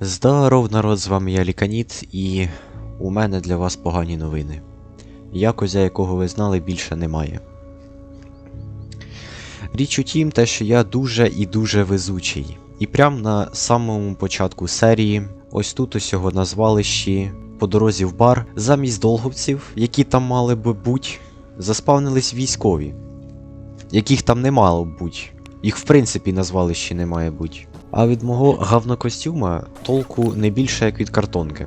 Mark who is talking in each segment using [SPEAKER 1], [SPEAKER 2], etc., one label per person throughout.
[SPEAKER 1] Здоров, народ, з вами я Ліканіт, і у мене для вас погані новини. Якозя, якого ви знали, більше немає. Річ у тім, те, що я дуже і дуже везучий. І прямо на самому початку серії, ось тут ось його на звалищі, по дорозі в бар, замість долговців, які там мали би бути, заспавнились військові, яких там не мало б бути. Їх в принципі на звалищі не має бути. А від мого говнокостюма толку не більше, як від картонки.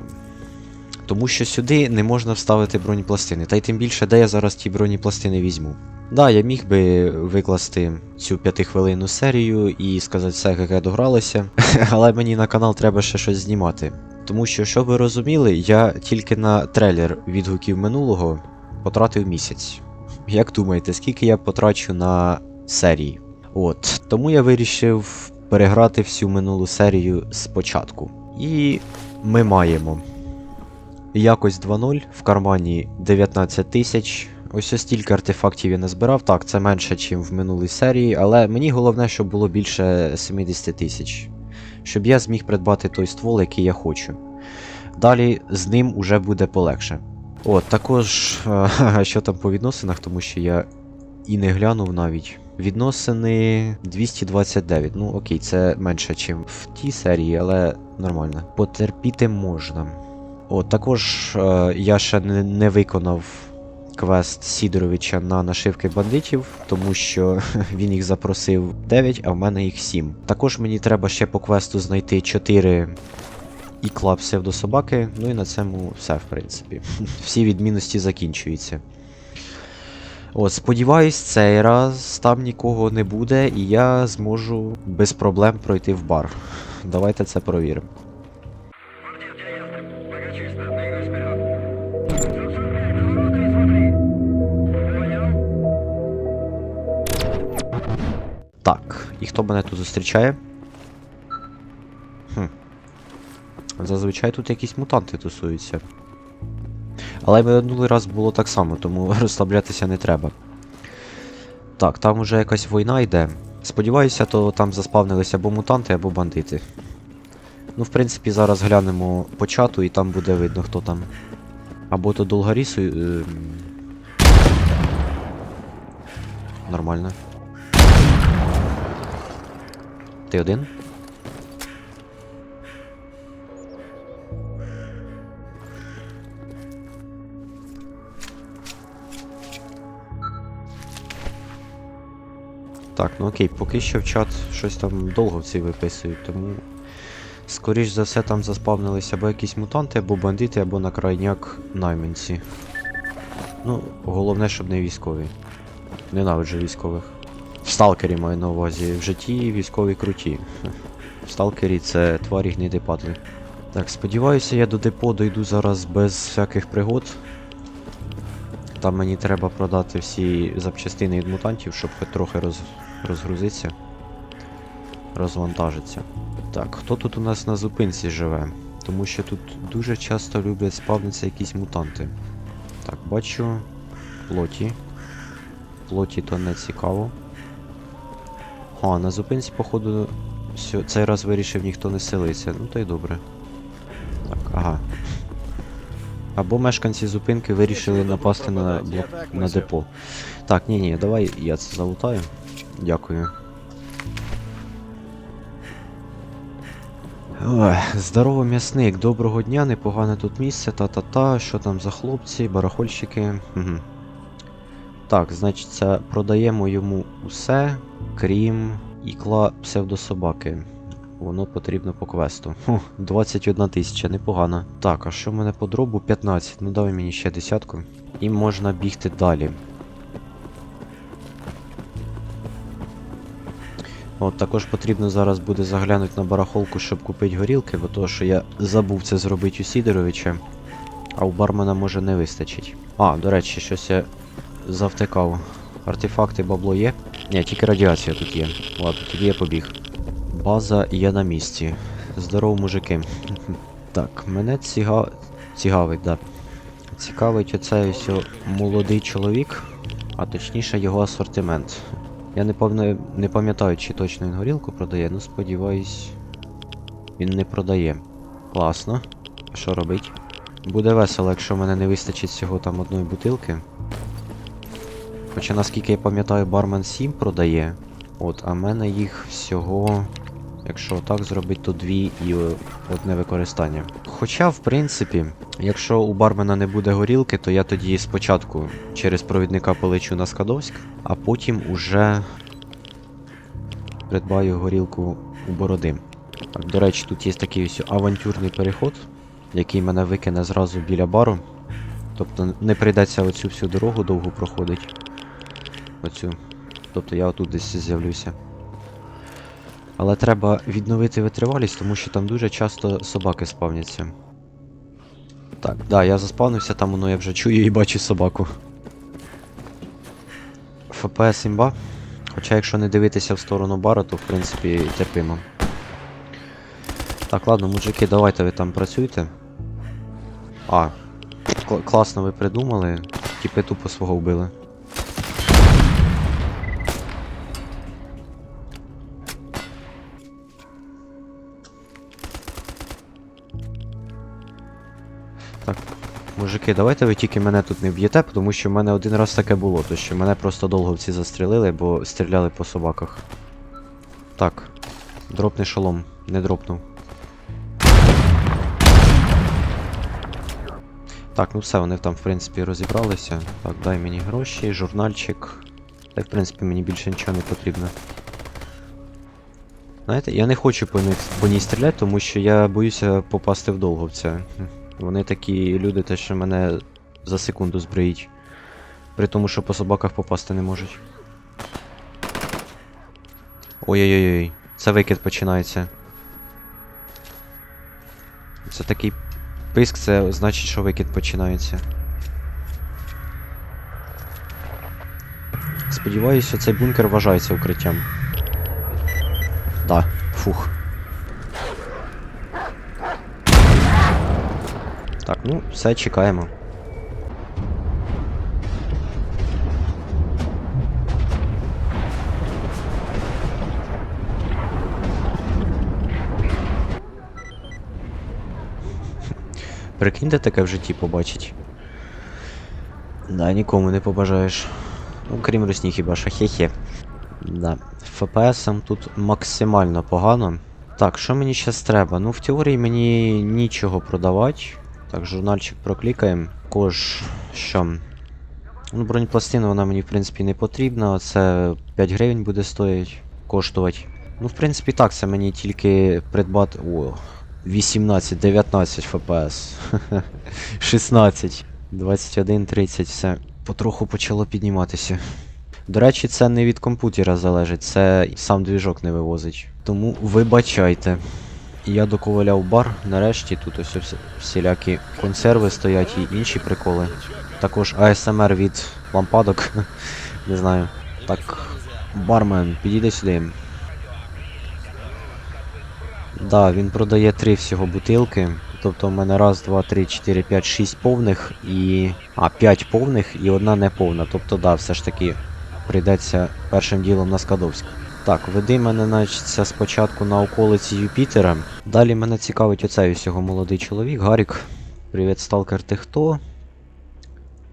[SPEAKER 1] Тому що сюди не можна вставити бронепластини, та й тим більше, де я зараз ті бронепластини візьму. Да, я міг би викласти цю п'ятихвилинну серію і сказати все, як я догралося, але мені на канал треба ще щось знімати. Тому що, щоб ви розуміли, я тільки на трейлер відгуків минулого потратив місяць. Як думаєте, скільки я потрачу на серії? От, тому я вирішив переграти всю минулу серію спочатку. І ми маємо якось 2.0 в кармані 19 тисяч. Ось стільки артефактів я не збирав. Так, це менше, ніж в минулій серії, але мені головне, щоб було більше 70 тисяч. Щоб я зміг придбати той ствол, який я хочу. Далі з ним уже буде полегше. От, також, що там по відносинах, тому що я і не глянув навіть. Відносини 229. Ну окей, це менше, ніж в тій серії, але нормально. Потерпіти можна. От, також е, я ще не, не виконав квест Сідоровича на нашивки бандитів, тому що він їх запросив 9, а в мене їх 7. Також мені треба ще по квесту знайти 4 ікла псевдособаки, ну і на цьому все, в принципі. Всі відмінності закінчуються. От, сподіваюсь, цей раз там нікого не буде, і я зможу без проблем пройти в бар. Давайте це провіримо. Так, і хто мене тут зустрічає? Хм. Зазвичай тут якісь мутанти тусуються. Але минулий раз було так само, тому розслаблятися не треба. Так, там уже якась війна йде. Сподіваюся, то там заспавнилися або мутанти, або бандити. Ну, в принципі, зараз глянемо по чату і там буде видно, хто там. Або то Долгарісу. Е... Нормально. Ти один? Так, ну окей, поки що в чат щось там довго всі виписують, тому. Скоріш за все там заспавнилися або якісь мутанти, або бандити, або на крайняк найманці. Ну, головне, щоб не військові. Ненавиджу військових. В сталкері маю на увазі. В житті військові круті. В сталкері це тварі гниди падли. Так, сподіваюся, я до депо дойду зараз без всяких пригод. Там мені треба продати всі запчастини від мутантів, щоб хоч трохи роз... розгрузитися. Розвантажитися. Так, хто тут у нас на зупинці живе? Тому що тут дуже часто люблять спавнитися якісь мутанти. Так, бачу плоті. Плоті то не цікаво. А, на зупинці, походу, цей раз вирішив ніхто не селиться. Ну то й добре. Так, ага. Або мешканці зупинки вирішили напасти на, блок... на депо. Так, ні, ні, давай я це залутаю. Дякую. Ой, здорово, м'ясник, доброго дня, непогане тут місце, та-та-та, що там за хлопці, барахольщики. Угу. Так, значить, продаємо йому усе, крім ікла псевдособаки. Воно потрібно по квесту. Фу, 21 тисяча, непогано. Так, а що в мене по дробу? 15. Ну давай мені ще десятку. І можна бігти далі. От також потрібно зараз буде заглянути на барахолку, щоб купити горілки, бо то, що я забув це зробити у Сідоровича, а у бармена може не вистачить. А, до речі, щось я завтикав. Артефакти бабло є? Ні, тільки радіація тут є. Ладно, тоді я побіг. База є на місці. Здорово, мужики. Так, мене ціга... цікавить, да. Цікавить оцей ось молодий чоловік, а точніше його асортимент. Я не пам'ятаю, не пам'ятаю, чи точно він горілку продає, ну сподіваюсь, він не продає. Класно. Що робить? Буде весело, якщо в мене не вистачить всього там одної бутилки. Хоча наскільки я пам'ятаю, бармен 7 продає. От, а в мене їх всього. Якщо так зробити, то дві і е, одне використання. Хоча, в принципі, якщо у бармена не буде горілки, то я тоді спочатку через провідника полечу на Скадовськ, а потім уже придбаю горілку у бороди. До речі, тут є такий ось авантюрний переход, який мене викине зразу біля бару. Тобто не прийдеться оцю всю дорогу довго проходить. Оцю. Тобто я отут десь з'явлюся. Але треба відновити витривалість, тому що там дуже часто собаки спавняться. Так, да, я заспавнився, там воно я вже чую і бачу собаку. ФПС імба. Хоча якщо не дивитися в сторону бара, то в принципі терпимо. Так, ладно, мужики, давайте ви там працюйте. А, кл- класно ви придумали. Тіпи тупо свого вбили. Мужики, давайте ви тільки мене тут не б'єте, тому що в мене один раз таке було, то що мене просто долговці застрелили, бо стріляли по собаках. Так, дропний шолом, не дропнув. Так, ну все, вони там, в принципі, розібралися. Так, дай мені гроші, журнальчик. Та, в принципі, мені більше нічого не потрібно. Знаєте, я не хочу по, ній стріляти, тому що я боюся попасти в долговця. Вони такі люди, те, що мене за секунду збриють. При тому, що по собаках попасти не можуть. Ой-ой-ой, це викид починається. Це такий писк, це значить, що викид починається. Сподіваюся, цей бункер вважається укриттям. Да, фух. Так, ну, все, чекаємо. Прикиньте таке в житті побачить. Да, нікому не побажаєш. Ну, крім русні хіба що хе-хе. Да. ФПСом тут максимально погано. Так, що мені зараз треба? Ну, в теорії мені нічого продавати. Так, журнальчик проклікаємо. Також що? Ну, бронепластина вона мені в принципі не потрібна. Це 5 гривень буде стоїть, коштувати. Ну, в принципі, так, це мені тільки придбати. О, 18, 19 FPS. 16, 21, 30, все. Потроху почало підніматися. До речі, це не від комп'ютера залежить, це сам двіжок не вивозить. Тому вибачайте. Я доковаляв бар, нарешті тут ось всілякі консерви стоять і інші приколи. Також ASMR від лампадок. Не знаю. Так, бармен, підійди сюди. Да, він продає три всього бутилки. Тобто в мене раз, два, три, чотири, п'ять, шість повних і. А, п'ять повних і одна неповна. Тобто, да, все ж таки прийдеться першим ділом на Скадовськ. Так, веди мене, значить, спочатку на околиці Юпітера. Далі мене цікавить оцей усього молодий чоловік. Гарік. Привіт, сталкер, ти хто?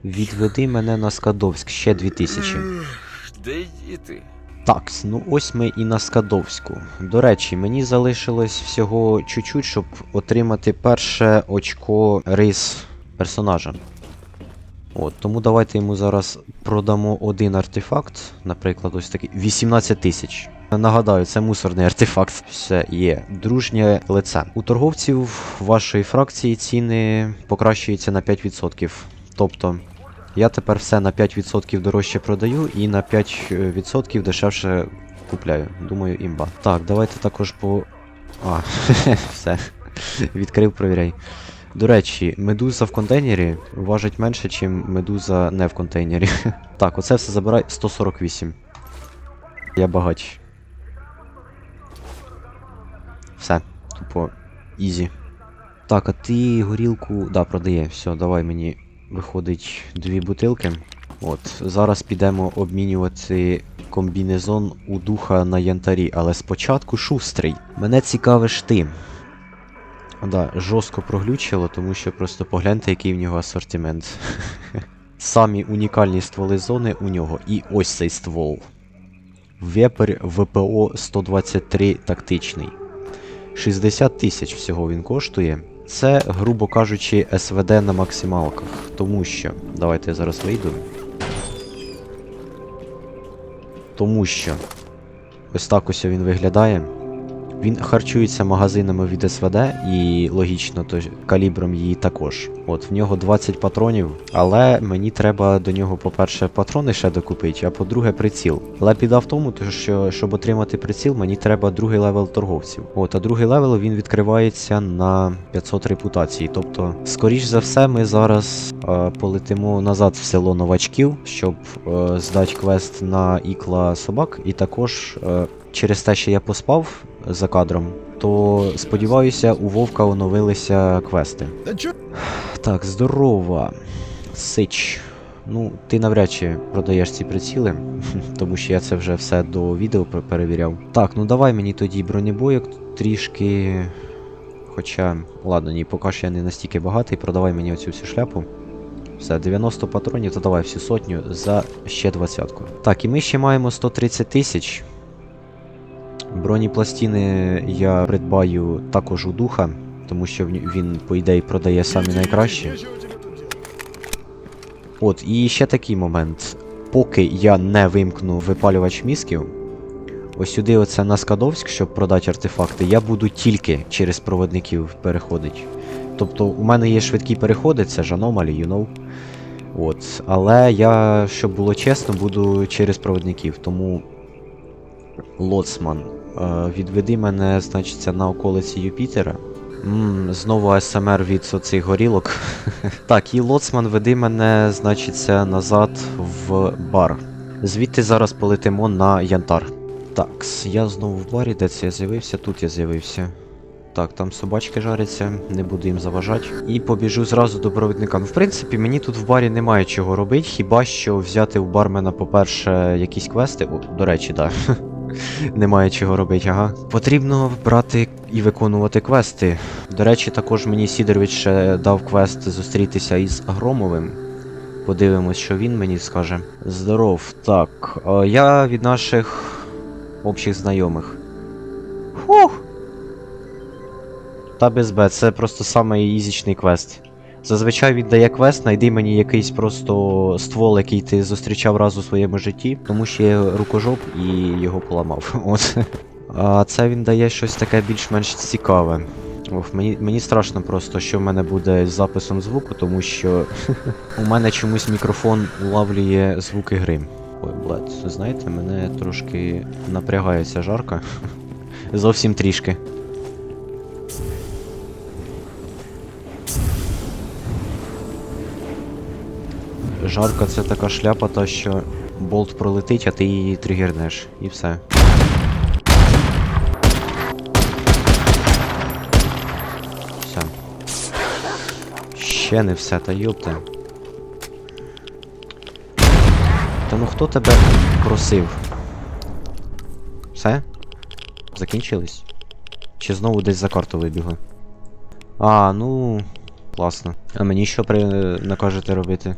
[SPEAKER 1] Відведи мене на Скадовськ, ще 2000.
[SPEAKER 2] Де діти?
[SPEAKER 1] Так, ну ось ми і на Скадовську. До речі, мені залишилось всього чуть-чуть, щоб отримати перше очко рис персонажа. От, тому давайте йому зараз продамо один артефакт, наприклад, ось такий 18 тисяч. Нагадаю, це мусорний артефакт. Все є. Дружнє лице. У торговців вашої фракції ціни покращуються на 5%. Тобто, я тепер все на 5% дорожче продаю і на 5% дешевше купляю. Думаю, імба. Так, давайте також по. А, все. Відкрив, провіряй. До речі, медуза в контейнері важить менше, ніж медуза не в контейнері. Так, оце все забирай 148. Я багач. Все, тупо ізі. Так, а ти горілку. Да, продає. Все, давай мені виходить дві бутилки. От, зараз підемо обмінювати комбінезон у духа на янтарі, але спочатку шустрий. Мене цікавиш ти. Да, жорстко проглючило, тому що просто погляньте, який в нього асортимент. Самі унікальні стволи зони у нього. І ось цей ствол. Вепер ВПО 123 тактичний. 60 тисяч всього він коштує. Це, грубо кажучи, СВД на максималках. Тому що. Давайте я зараз вийду. Тому що. Ось так ось він виглядає. Він харчується магазинами від СВД і логічно, то калібром її також. От в нього 20 патронів, але мені треба до нього, по-перше, патрони ще докупити, а по-друге, приціл. Але біда в тому, що щоб отримати приціл, мені треба другий левел торговців. От, а другий левел він відкривається на 500 репутації. Тобто, скоріш за все, ми зараз е, полетимо назад в село новачків, щоб е, здати квест на ікла собак, і також. Е, Через те, що я поспав за кадром, то сподіваюся, у Вовка оновилися квести. Так, здорова. Сич. Ну, ти навряд чи продаєш ці приціли, тому що я це вже все до відео перевіряв. Так, ну давай мені тоді бронебойок трішки. Хоча, ладно, ні, поки що я не настільки багатий, продавай мені оцю всю шляпу. Все, 90 патронів, то давай всю сотню за ще двадцятку. Так, і ми ще маємо 130 тисяч. Бронепластини я придбаю також у духа, тому що він, по ідеї, продає самі найкращі. От, і ще такий момент. Поки я не вимкну випалювач мізків, ось сюди, оце на Скадовськ, щоб продати артефакти, я буду тільки через проводників переходити. Тобто у мене є швидкі переходи, це ж аномалі, you know. От, але я, щоб було чесно, буду через проводників, тому Лоцман, відведи мене, значиться, на околиці Юпітера. Ммм, знову СМР від оцих горілок. так, і Лоцман веди мене, значиться, назад в бар. Звідти зараз полетимо на Янтар. Так, я знову в барі, де це я з'явився? Тут я з'явився. Так, там собачки жаряться, не буду їм заважати. І побіжу зразу до провідника. Ну, в принципі, мені тут в барі немає чого робити, хіба що взяти у бармена, по-перше, якісь квести. О, до речі, так. Да. Немає чого робити, ага. Потрібно брати і виконувати квести. До речі, також мені Сідорович ще дав квест зустрітися із Громовим. Подивимось, що він мені скаже. Здоров, так. Я від наших общих знайомих. Фух! Та без Б, це просто самий ізічний квест. Зазвичай він дає квест, знайди мені якийсь просто ствол, який ти зустрічав раз у своєму житті, тому що я рукожоп і його поламав. От. А це він дає щось таке більш-менш цікаве. Ох, мені, мені страшно просто, що в мене буде з записом звуку, тому що у мене чомусь мікрофон улавлює звуки гри. Ой, блядь, знаєте, мене трошки напрягає ця жарка. Зовсім трішки. Жарка це така шляпа, та що болт пролетить, а ти її тригернеш. І все. Все. Ще не все, та йопте. Та ну хто тебе просив? Все? Закінчились? Чи знову десь за карту вибігли? А, ну. Класно. А мені що при... накажете робити?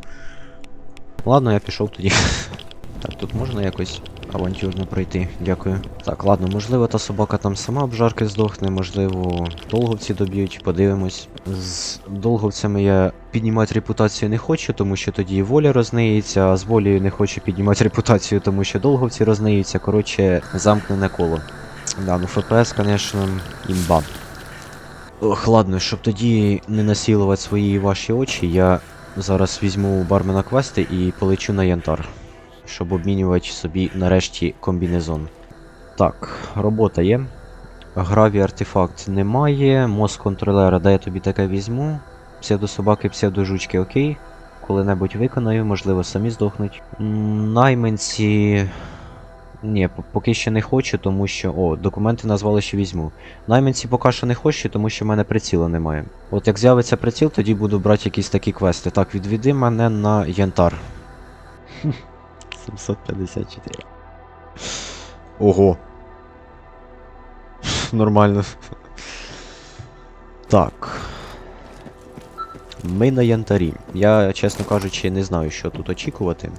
[SPEAKER 1] Ладно, я пішов тоді. Так, тут можна якось авантюрно пройти, дякую. Так, ладно, можливо, та собака там сама обжарки здохне, можливо, долговці доб'ють, подивимось. З долговцями я піднімати репутацію не хочу, тому що тоді воля розниється, а з волею не хочу піднімати репутацію, тому що долговці розниються. Коротше, замкнене коло. Да, ну ФПС, звісно, імба. Ох, ладно, щоб тоді не насилувати свої і ваші очі, я зараз візьму бармена квести і полечу на янтар, щоб обмінювати собі нарешті комбінезон. Так, робота є. Граві артефакт немає. Мозг контролера, де я тобі таке візьму. Псевдособаки, псевдожучки, окей. Коли-небудь виконаю, можливо, самі здохнуть. Найманці. Ні, поки що не хочу, тому що. О, документи назвали, що візьму. Найманці поки що не хочу, тому що в мене приціла немає. От як з'явиться приціл, тоді буду брати якісь такі квести. Так, відведи мене на янтар. 754. Ого. Нормально. Так. Ми на янтарі. Я, чесно кажучи, не знаю, що тут очікувати.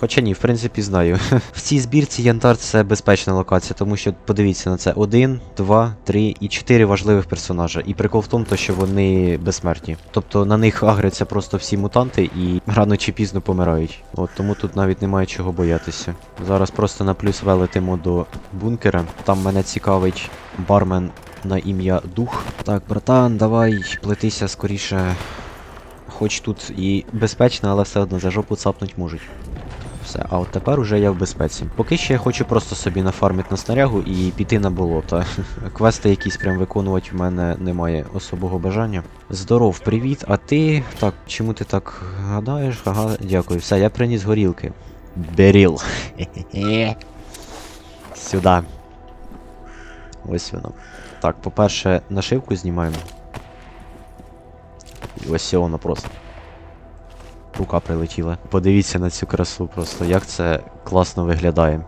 [SPEAKER 1] Хоча ні, в принципі, знаю. В цій збірці янтар це безпечна локація, тому що подивіться на це: один, два, три і чотири важливих персонажа. І прикол в тому, що вони безсмертні. Тобто на них агряться просто всі мутанти і рано чи пізно помирають. От тому тут навіть немає чого боятися. Зараз просто на плюс велетимо до бункера. Там мене цікавить бармен на ім'я Дух. Так, братан, давай плетися скоріше. Хоч тут і безпечно, але все одно за жопу цапнуть можуть. Все, а от тепер уже я в безпеці. Поки що я хочу просто собі нафармити на снарягу і піти на болото. Квести якісь прям виконувати в мене немає особого бажання. Здоров, привіт, а ти. Так, чому ти так гадаєш? Ага, дякую. Все, я приніс горілки. Беріл. Сюди. Ось воно. Так, по-перше, нашивку знімаємо. І ось воно просто. Рука прилетіла. Подивіться на цю красу просто, як це класно виглядає.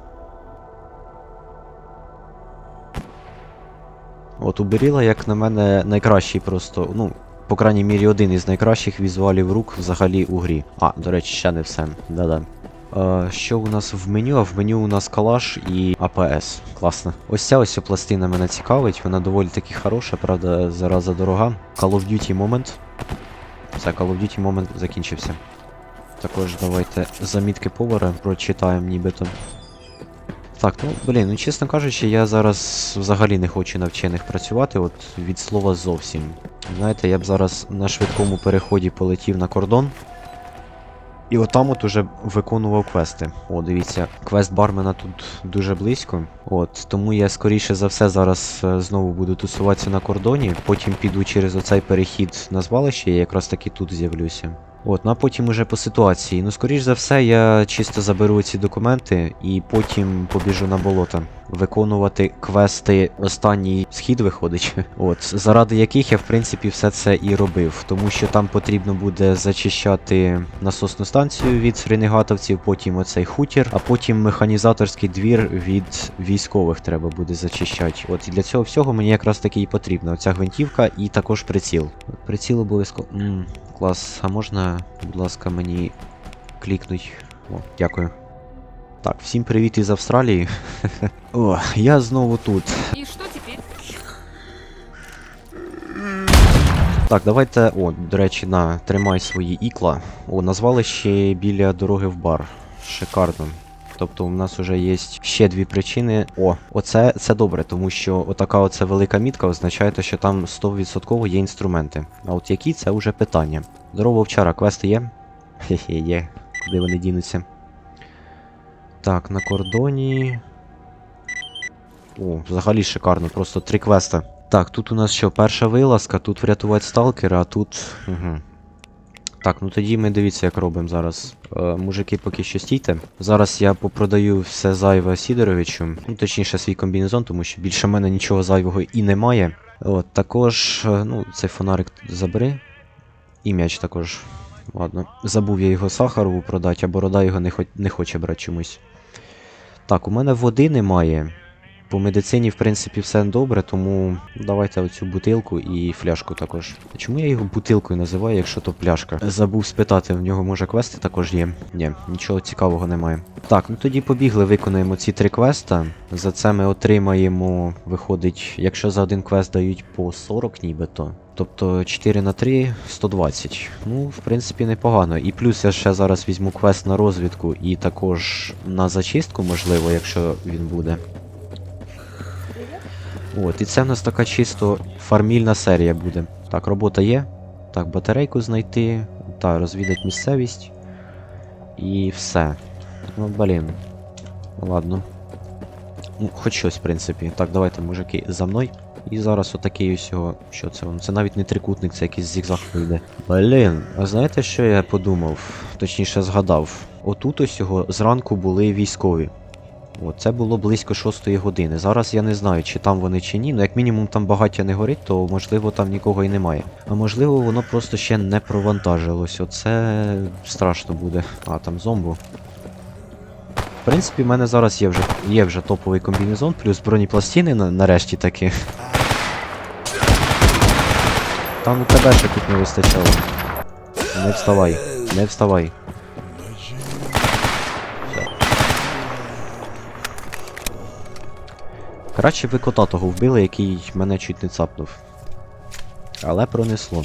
[SPEAKER 1] От у Беріла, як на мене, найкращий просто, ну, по крайній мірі, один із найкращих візуалів рук взагалі у грі. А, до речі, ще не все. Да-да. Е, що у нас в меню? А в меню у нас калаш і АПС. Класно. Ось ця ось пластина мене цікавить, вона доволі таки хороша, правда, зараза дорога. Call of Duty Moment. Все, Call of Duty Moment закінчився. Також давайте замітки повара прочитаємо нібито. Так, ну блін, ну чесно кажучи, я зараз взагалі не хочу на вчених працювати, от від слова зовсім. Знаєте, я б зараз на швидкому переході полетів на кордон. І отам от уже виконував квести. О, дивіться, квест бармена тут дуже близько. От, тому я скоріше за все зараз е, знову буду тусуватися на кордоні, потім піду через оцей перехід на звалище, і якраз таки тут з'явлюся. От, ну а потім уже по ситуації. Ну, скоріш за все, я чисто заберу ці документи і потім побіжу на болото. Виконувати квести останній схід виходить. От, заради яких я в принципі все це і робив. Тому що там потрібно буде зачищати насосну станцію від ренегатовців, потім оцей хутір, а потім механізаторський двір від військових треба буде зачищати. От і для цього всього мені якраз таки і потрібна оця гвинтівка і також приціл. Приціл обов'язково. Клас. А можна, будь ласка, мені клікнуть? О, дякую. Так, всім привіт із Австралії. О, я знову тут.
[SPEAKER 3] И что теперь?
[SPEAKER 1] Так, давайте. О, до речі, на, тримай свої ікла. О, назвали ще біля дороги в бар. Шикарно. Тобто у нас вже є ще дві причини. О, оце це добре, тому що отака оце велика мітка означає, що там 100% є інструменти. А от які це вже питання. Здорово, вовчара, квести є? Хе-хе, є. Куди вони дінуться? Так, на кордоні. О, взагалі шикарно, просто три квеста. Так, тут у нас що, перша вилазка, тут врятувати сталкера, а тут. Угу. Так, ну тоді ми дивіться, як робимо зараз. Е, мужики, поки що стійте. Зараз я попродаю все зайве Сідоровичу. Ну, точніше, свій комбінезон, тому що більше в мене нічого зайвого і немає. От, також, е, ну, цей фонарик забери. І м'яч також. Ладно. Забув я його Сахарову продати, а борода його не, хо... не хоче брати чомусь. Так, у мене води немає. По медицині, в принципі, все добре, тому давайте оцю бутилку і фляжку також. Чому я його бутилкою називаю, якщо то пляшка? Забув спитати, в нього може квести також є? Ні, нічого цікавого немає. Так, ну тоді побігли, виконаємо ці три квеста. За це ми отримаємо, виходить, якщо за один квест дають по 40 нібито. Тобто 4 на 3 120. Ну, в принципі, непогано. І плюс я ще зараз візьму квест на розвідку і також на зачистку, можливо, якщо він буде. От, і це в нас така чисто фармільна серія буде. Так, робота є. Так, батарейку знайти. Та, розвідати місцевість. І все. Ну, блін. Ладно. Ну, хоч щось, в принципі. Так, давайте, мужики, за мною. І зараз отакий ось його. Що це? Це навіть не трикутник, це якийсь зігзаг вийде. Блін, а знаєте, що я подумав? Точніше згадав. Отут ось його зранку були військові. О, це було близько 6 години. Зараз я не знаю, чи там вони чи ні. Ну, як мінімум там багаття не горить, то можливо там нікого і немає. А можливо, воно просто ще не провантажилось. Оце страшно буде. А, там зомбу. В принципі, в мене зараз є вже є вже топовий комбінезон, плюс бронепластини на, нарешті таки. Та ну тебе ще тут не вистачало. Не вставай, не вставай. Краще ви кота того вбили, який мене чуть не цапнув. Але пронесло.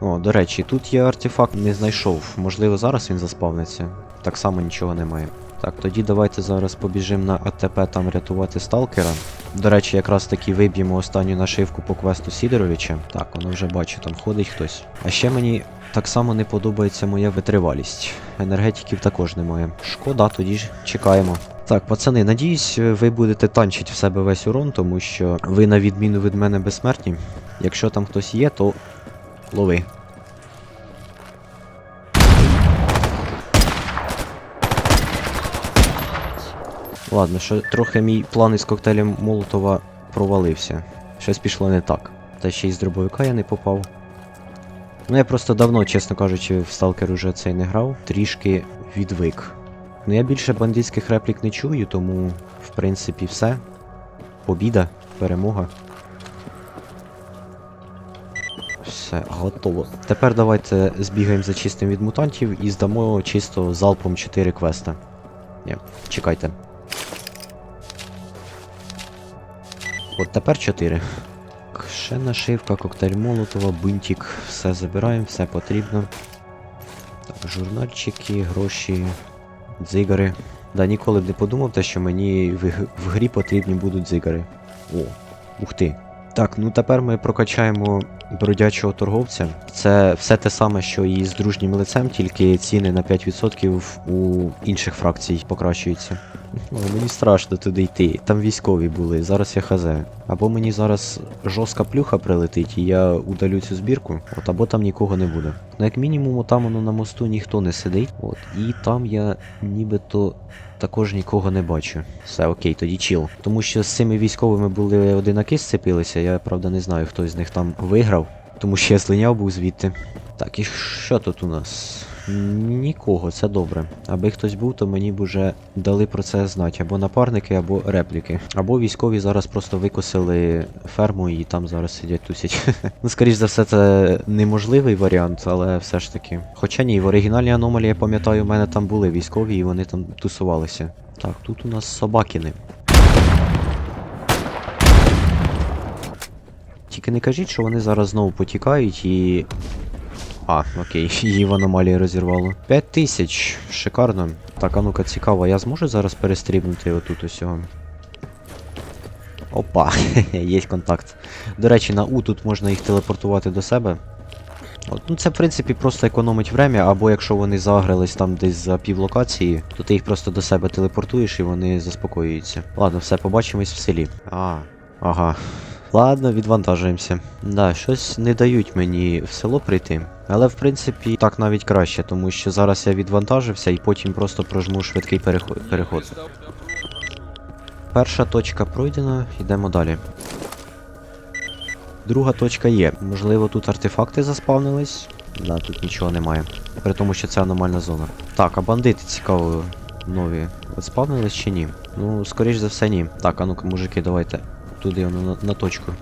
[SPEAKER 1] О, до речі, тут я артефакт, не знайшов. Можливо, зараз він заспавниться. Так само нічого немає. Так, тоді давайте зараз побіжимо на АТП там рятувати сталкера. До речі, якраз таки виб'ємо останню нашивку по квесту Сідоровича. Так, воно вже бачу, там ходить хтось. А ще мені так само не подобається моя витривалість. Енергетиків також немає. Шкода, тоді ж чекаємо. Так, пацани, надіюсь, ви будете танчити в себе весь урон, тому що ви, на відміну від мене, безсмертні. Якщо там хтось є, то лови. Ладно, що трохи мій план із коктейлем Молотова провалився. Щось пішло не так. Та ще й з дробовика я не попав. Ну я просто давно, чесно кажучи, в сталкер уже цей не грав, трішки відвик. Ну я більше бандитських реплік не чую, тому в принципі все. Побіда, перемога. Все, готово. Тепер давайте збігаємо за чистим від мутантів і здамо чисто залпом 4 квеста. Ні, чекайте. От тепер 4. Ще нашивка, коктейль Молотова, бинтик, все забираємо, все потрібно. Так, журнальчики, гроші, дзигари. Да, ніколи б не подумав що мені в, в грі потрібні будуть дзигари. О, ух ти. Так, ну тепер ми прокачаємо бродячого торговця. Це все те саме, що і з дружнім лицем, тільки ціни на 5% у інших фракцій покращуються. О, мені страшно туди йти. Там військові були, зараз я хз. Або мені зараз жорстка плюха прилетить, і я удалю цю збірку, от або там нікого не буде. Ну, як мінімум, там воно на мосту ніхто не сидить. От, і там я нібито також нікого не бачу. Все окей, тоді чіл. Тому що з цими військовими були одинаки сцепилися, я правда не знаю, хто з них там виграв, тому що я злиняв був звідти. Так, і що тут у нас? Нікого, це добре. Аби хтось був, то мені б уже дали про це знати. Або напарники, або репліки. Або військові зараз просто викосили ферму і там зараз сидять тусять. ну, скоріш за все, це неможливий варіант, але все ж таки. Хоча ні, в оригінальній аномалії, я пам'ятаю, у мене там були військові і вони там тусувалися. Так, тут у нас собакіни. Тільки не кажіть, що вони зараз знову потікають і. А, окей, її в аномалії розірвало. 5 тисяч, шикарно. Так, а ну-ка цікаво, я зможу зараз перестрібнути отут усього? Опа, є контакт. До речі, на У тут можна їх телепортувати до себе. От, ну це в принципі просто економить время, або якщо вони загрались там десь за півлокації, то ти їх просто до себе телепортуєш і вони заспокоюються. Ладно, все, побачимось в селі. А, ага. Ладно, відвантажуємося. Да, щось не дають мені в село прийти. Але в принципі так навіть краще, тому що зараз я відвантажився і потім просто прожму швидкий переход. Перша точка пройдена, йдемо далі. Друга точка є. Можливо, тут артефакти заспавнились. Да, тут нічого немає. При тому, що це аномальна зона. Так, а бандити цікаво нові. От спавнились чи ні? Ну, скоріш за все, ні. Так, а ну-ка, мужики, давайте. Туди на, на точку.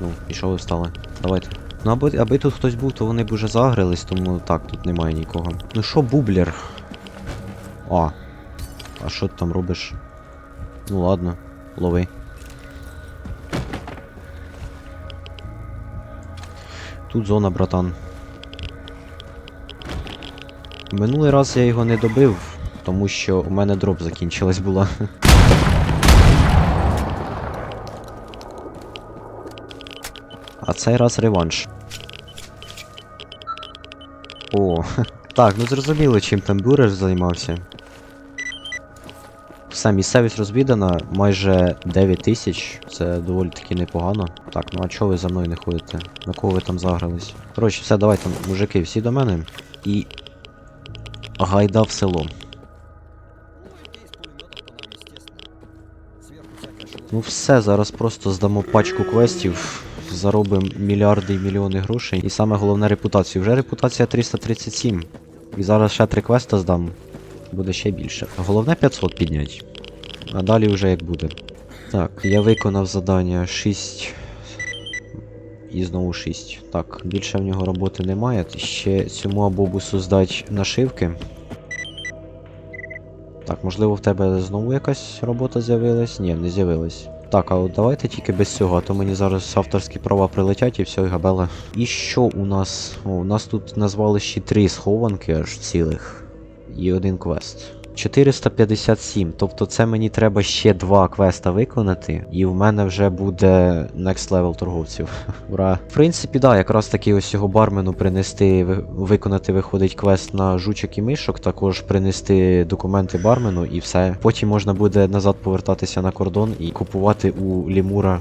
[SPEAKER 1] Ну, пішов і встали? Давайте. Ну, аби, аби тут хтось був, то вони б уже загрились, тому так, тут немає нікого. Ну що, бублер? А. А що ти там робиш? Ну ладно, лови. Тут зона, братан. Минулий раз я його не добив, тому що у мене дроп закінчилась була. А цей раз реванш. О, так, ну зрозуміло, чим там Бюрер займався. Вся місцевість розвідана, майже 9 тисяч, це доволі таки непогано. Так, ну а чого ви за мною не ходите? На кого ви там загрались? Коротше, все, давайте, мужики, всі до мене. І. Гайда в село. Ну все, зараз просто здамо пачку квестів, заробимо мільярди і мільйони грошей. І саме головне репутацію. Вже репутація 337. І зараз ще три квеста здам. буде ще більше. Головне 500 підняти. А далі вже як буде. Так, я виконав задання 6. І знову 6. Так, більше в нього роботи немає. Ще цьому абобусу здать нашивки. Так, можливо, в тебе знову якась робота з'явилась? Ні, не з'явилась. Так, а от давайте тільки без цього, а то мені зараз авторські права прилетять і все, і габела. І що у нас? О, у нас тут назвали ще три схованки аж цілих. І один квест. 457, тобто це мені треба ще два квеста виконати, і в мене вже буде next level торговців. Ура! В принципі, да, якраз таки ось цього бармену принести, виконати виходить квест на жучок і мишок, також принести документи бармену і все. Потім можна буде назад повертатися на кордон і купувати у лімура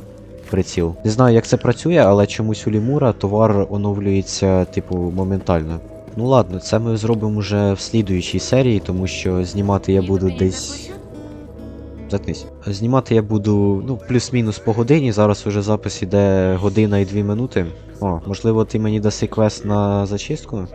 [SPEAKER 1] приціл. Не знаю, як це працює, але чомусь у лімура товар оновлюється, типу, моментально. Ну ладно, це ми зробимо вже в слідуючій серії, тому що знімати я буду десь. Заткнись. Знімати я буду, ну, плюс-мінус по годині. Зараз уже запис іде година і дві минути. О, можливо, ти мені даси квест на зачистку?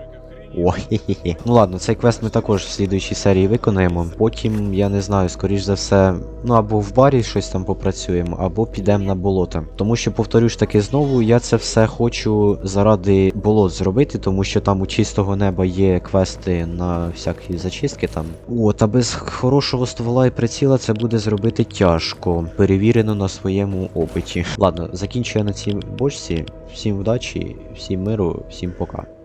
[SPEAKER 1] О, хе-хе-хе. Ну ладно, цей квест ми також в слідуючій серії виконаємо. Потім, я не знаю, скоріш за все, ну або в барі щось там попрацюємо, або підемо на болото. Тому що, повторюсь таки знову, я це все хочу заради болот зробити, тому що там у чистого неба є квести на всякі зачистки там. О, та без хорошого ствола і приціла це буде зробити тяжко. Перевірено на своєму опиті. Ладно, закінчую на цій бочці. Всім вдачі, всім миру, всім пока.